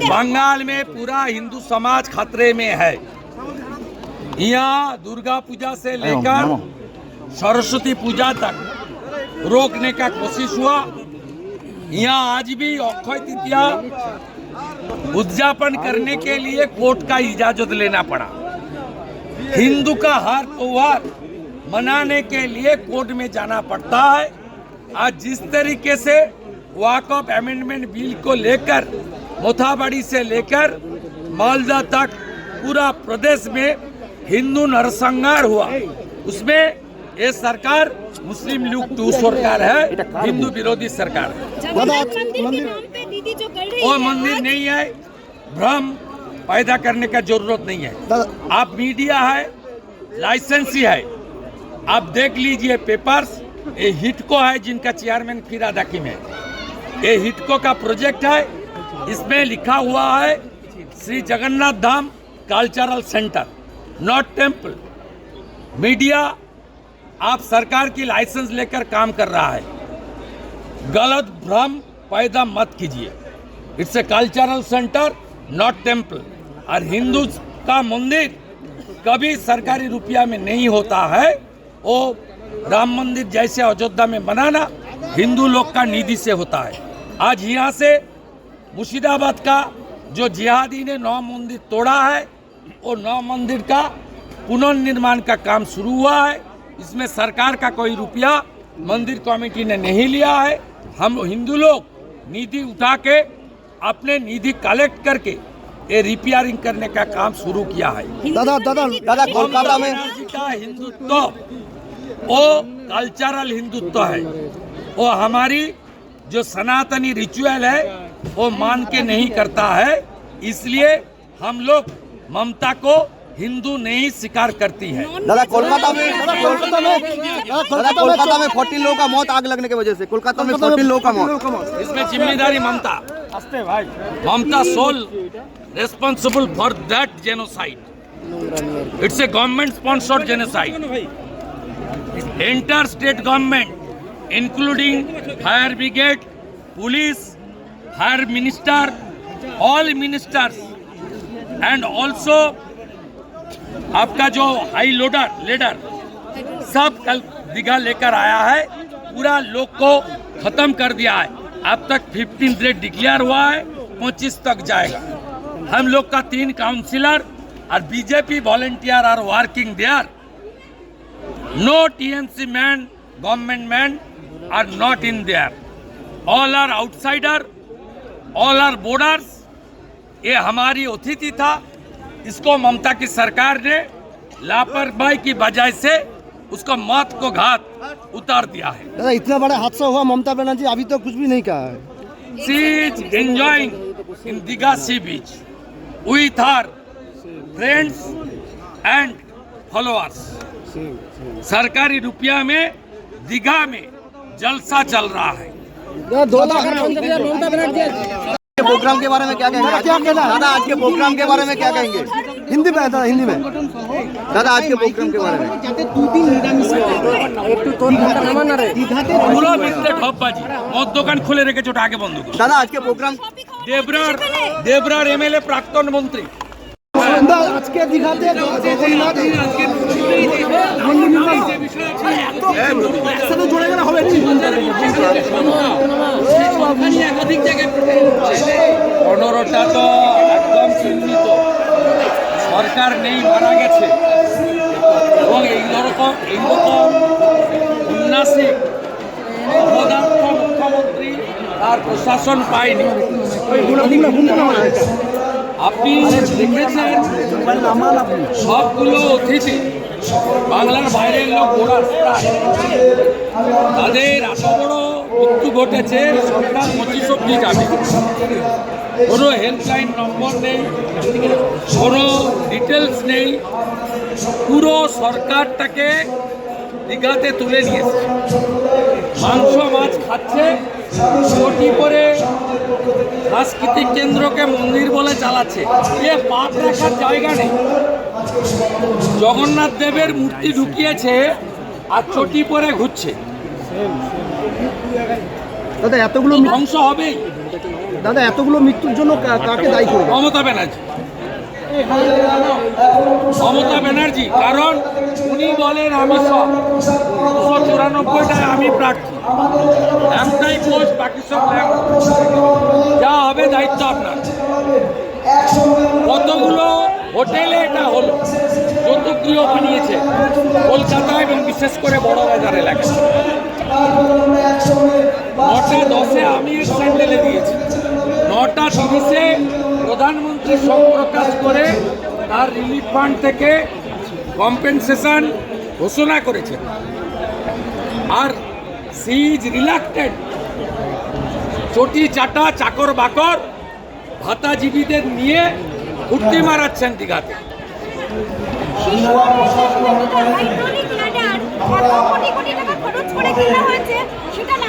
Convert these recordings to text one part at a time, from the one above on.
बंगाल में पूरा हिंदू समाज खतरे में है। यहाँ दुर्गा पूजा से लेकर सरस्वती पूजा तक रोकने का कोशिश हुआ। यहाँ आज भी अक्षय तृतीया उद्यापन करने के लिए कोर्ट का इजाज़त लेना पड़ा। हिंदू का हर त्योहार मनाने के लिए कोर्ट में जाना पड़ता है। आज जिस तरीके से वाकअप अमेंडमेंट बिल को लेकर मोथाबाड़ी से लेकर मालदा तक पूरा प्रदेश में हिंदू नरसंहार हुआ। उसमें ये सरकार मुस्लिम लीग टू सरकार है हिंदू विरोधी सरकार है। जगन्नाथ मंदिर के नाम पे दीदी जो कर रही वो मंदिर नहीं है भ्रम पैदा करने का ज़रूरत नहीं है। आप मीडिया है लाइसेंस ही है आप देख लीजिए पेपर्स ये हिटको है जिनका चेयरमैन फिराद हकीम है। ये हिटको का प्रोजेक्ट है इसमें लिखा हुआ है Shri Jagannath Dham cultural centre, not temple media, आप सरकार की लाइसेंस लेकर काम कर रहा है। गलत, भ्रम पैदा मत कीजिए। It's a cultural centre, not temple और हिंदू का मंदिर कभी सरकारी रुपया में नहीं होता है। वो राम मंदिर जैसे अयोध्या में बनाना हिंदू लोग का निधि से होता है। आज यहाँ से मुर्शिदाबाद का जो जिहादी ने नौ मंदिर तोड़ा है वो नौ मंदिर का पुनर्निर्माण का काम शुरू हुआ है। इसमें सरकार का कोई रुपया मंदिर कमेटी ने नहीं लिया है। हम हिंदू लोग निधि उठा के अपने निधि कलेक्ट करके ये रिपेयरिंग करने का काम शुरू किया है। दादा दादा दादा कोलकाता में का हिंदुत्व वो कल्चरल हिंदुत्व है। वो हमारी जो सनातनी रिचुअल है वो मान के नहीं करता है इसलिए हम लोग ममता को हिंदू नहीं स्वीकार करती है। दादा कोलकाता में कोलकाता में कोलकाता में फोर्टीन लोगों का मौत आग लगने की वजह से। कोलकाता में फोर्टीन लोगों का मौत। इसमें ज़िम्मेदारी ममता। भाई। Mamata sole responsible for that genocide it's a government sponsored genocide inter state government including fire brigade police fire minister all ministers and also आपका जो हाई लोडर लीडर सब कल दीघा लेकर आया है। पूरा लोग को खत्म कर दिया है। अब तक 15 रेट डिक्लेयर हुआ है, पच्चीस तक जाएगा। हम लोग का तीन काउंसिलर और BJP volunteer are working there no TMC man government man are not in there all are outsider all are borders ये हमारी अतिथि था। इसको ममता की सरकार ने लापरवाही की वजह से उसको मौत को घात उतार दिया है। दादा इतना बड़ा हादसा हुआ ममता बनर्जी अभी तो कुछ भी नहीं कहा है। She is enjoying in Diga sea beach with her friends and followers. सरकारी रुपया में दीघा में जलसा चल रहा है। दो लाख ममता बनर्जी के प्रोग्राम के बारे में क्या कहेंगे क्या कहना दादा आज के प्रोग्राम के बारे में क्या कहेंगे हिंदी में दादा हिंदी में दादा आज के प्रोग्राम के बारे में পুরো মিথ্যে ঠপবাজি মদ দোকান খুলে রেখেছে ওটা আগে বন্ধ করো दादा आज के प्रोग्राम দেবরার দেবরার এমএলএ প্রাক্তন মন্ত্রী আজকে দীঘাতে একসাথে হবে পনেরোটা তো একদম চিহ্নিত। সরকার নেই, মারা গেছে। এবং এই রকম এইরকম উন্নাসিক অপদার্থ মুখ্যমন্ত্রী তার প্রশাসন পায়নি। আপনি দেখেছেন সবগুলো অতিথি বাংলার বাইরের লোক ঘোরার তাদের এত বড় মৃত্যু ঘটেছে, সরকার পঁচিশ অব্দি যাবে কোনো হেল্পলাইন নম্বর নেই, কোনো ডিটেলস নেই। পুরো সরকারটাকে দীঘাতে তুলে নিয়েছে। মাংস মাছ খাচ্ছে কোটি করে সাংস্কৃতিক কেন্দ্রকে মন্দির বলে চালাচ্ছে। এ পাপ রাখার জায়গা নেই। জগন্নাথ দেবের মূর্তি ঢুকিয়েছে আর চটি পরে ঘুরছে। দাদা এতগুলো ধ্বংস হবেই। দাদা এতগুলো মৃত্যুর জন্য কাকে দায়ী করবে? মমতা ব্যানার্জি। মমতা ব্যানার্জি, কারণ উনি বলেন, আমি দুশো চুরানব্বইটায় আমি প্রার্থী। একটাই পোস্ট, বাকি সব যা হবে দায়িত্ব আপনার। কতগুলো হোটেলে এটা হলো, যৌতুকগৃহ বানিয়েছে কলকাতা এবং বিশেষ করে বড় বাজার এলাকায় নটা দশে আমি স্যান্ডেলে দিয়েছি। নটা তিরিশে প্রধানমন্ত্রী শোক প্রকাশ করে তার রিলিফ ফান্ড থেকে কম্পেনসেশন ঘোষণা করেছেন। আর সি ইজ রিলাক্টেড। চটি চাটা, চাকর বাকর, ভাতাজীবীদের নিয়ে ফুর্তি মারাচ্ছেন দীঘাতে। সেটা না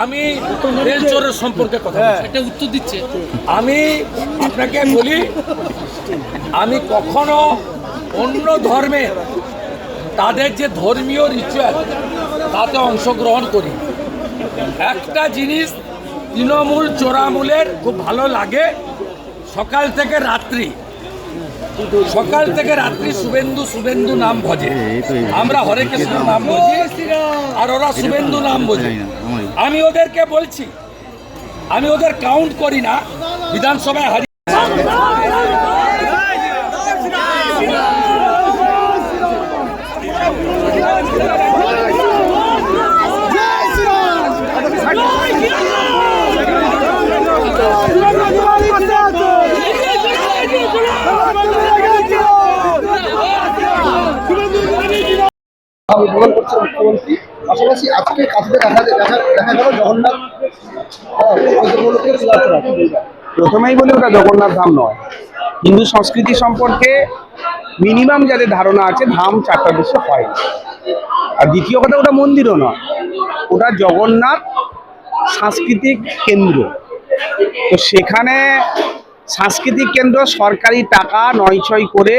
আমি রেল চোরের সম্পর্কে কথা বলছি। এটা উত্তর দিচ্ছে। আমি আপনাকে বলি আমি কখনো অন্য ধর্মে তাদের যে ধর্মীয় রিচুয়াল তাতে অংশগ্রহণ করি একটা জিনিস তৃণমূল চোরামূলের খুব ভালো লাগে সকাল থেকে রাত্রি সকাল থেকে রাত্রি শুভেন্দু শুভেন্দু নাম ভজে আমরা হরে কৃষ্ণ নাম ভজি আর ওরা শুভেন্দু নাম বোঝে। আমি ওদেরকে বলছি আমি ওদের কাউন্ট করি না বিধানসভায় আন্দোলন করছে মুখ্যমন্ত্রী পাশাপাশি আজকে দেখা দেখা গেল জগন্নাথ। প্রথমেই বলি ওটা জগন্নাথ ধাম নয়। হিন্দু সংস্কৃতি সম্পর্কে মিনিমাম যাদের ধারণা আছে, ধাম চারটা দেশে হয়। আর দ্বিতীয় কথা, ওটা মন্দিরও নয়। ওটা জগন্নাথ সাংস্কৃতিক কেন্দ্র। তো সেখানে সাংস্কৃতিক কেন্দ্র সরকারি টাকা নয় ছয় করে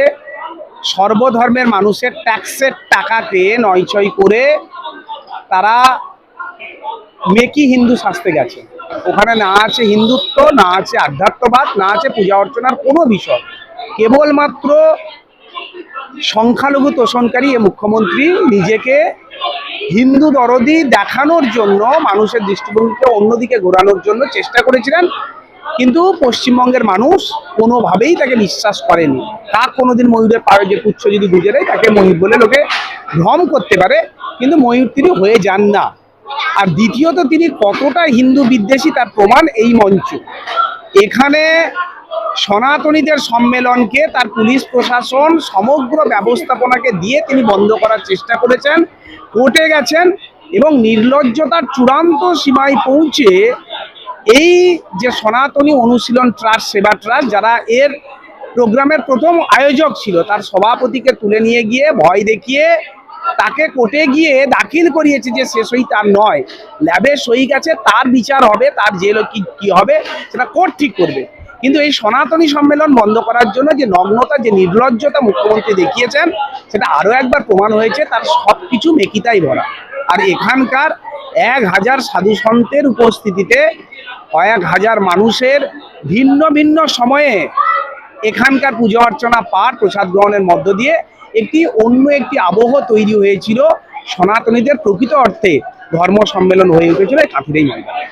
সর্বধর্মের মানুষের ট্যাক্সের টাকাকে নয়ছয় করে তারা মেকি হিন্দু শাস্তে গেছে। ওখানে না আছে হিন্দুত্ব, না আছে আধ্যাত্মবাদ, না আছে পূজা অর্চনার কোনো বিষয়। কেবলমাত্র সংখ্যালঘু তোষণকারী এ মুখ্যমন্ত্রী নিজেকে হিন্দু দরদি দেখানোর জন্য, মানুষের দৃষ্টিভঙ্গিকে অন্যদিকে ঘোরানোর জন্য চেষ্টা করেছিলেন। কিন্তু পশ্চিমবঙ্গের মানুষ কোনোভাবেই তাকে বিশ্বাস করেনি। কাক কোনোদিন ময়ূরের পায়ে যে পুচ্ছ যদি বুঝে দেয়, তাকে ময়ূর বলে লোকে ভ্রম করতে পারে, কিন্তু ময়ূর তিনি হয়ে যান না। আর দ্বিতীয়ত তিনি কতটা হিন্দু বিদ্বেষী তার প্রমাণ এই মঞ্চ। এখানে সনাতনীদের সম্মেলনকে তার পুলিশ প্রশাসন সমগ্র ব্যবস্থাপনাকে দিয়ে তিনি বন্ধ করার চেষ্টা করেছেন, কোর্টে গেছেন এবং নির্লজ্জতার চূড়ান্ত সীমায় পৌঁছে এই যে সনাতনী অনুশীলন ট্রাস্ট, সেবা ট্রাস্ট, যারা এর প্রোগ্রামের প্রথম আয়োজক ছিল, তার সভাপতিকে তুলে নিয়ে গিয়ে ভয় দেখিয়ে তাকে কোর্টে গিয়ে দাখিল করিয়েছে যে সে সই তার নয়। ল্যাবে সই গেছে, তার বিচার হবে, তার জেল কি কি হবে, সেটা কোর্ট ঠিক করবে। কিন্তু এই সনাতনী সম্মেলন বন্ধ করার জন্য যে নগ্নতা, যে নির্লজ্জতা মুখ্যমন্ত্রী দেখিয়েছেন, সেটা আরও একবার প্রমাণ হয়েছে, তার সব কিছু মেকিতাই ভরা। আর এখানকার এক হাজার সাধু সন্তের উপস্থিতিতে কয়েক হাজার মানুষের ভিন্ন ভিন্ন সময়ে এখানকার পুজো অর্চনা, পাঠ, প্রসাদ গ্রহণের মধ্য দিয়ে একটি অন্য একটি আবহ তৈরি হয়েছিল। সনাতনীদের প্রকৃত অর্থে ধর্ম সম্মেলন হয়ে উঠেছিল কাঁথিরেই ময়দানে।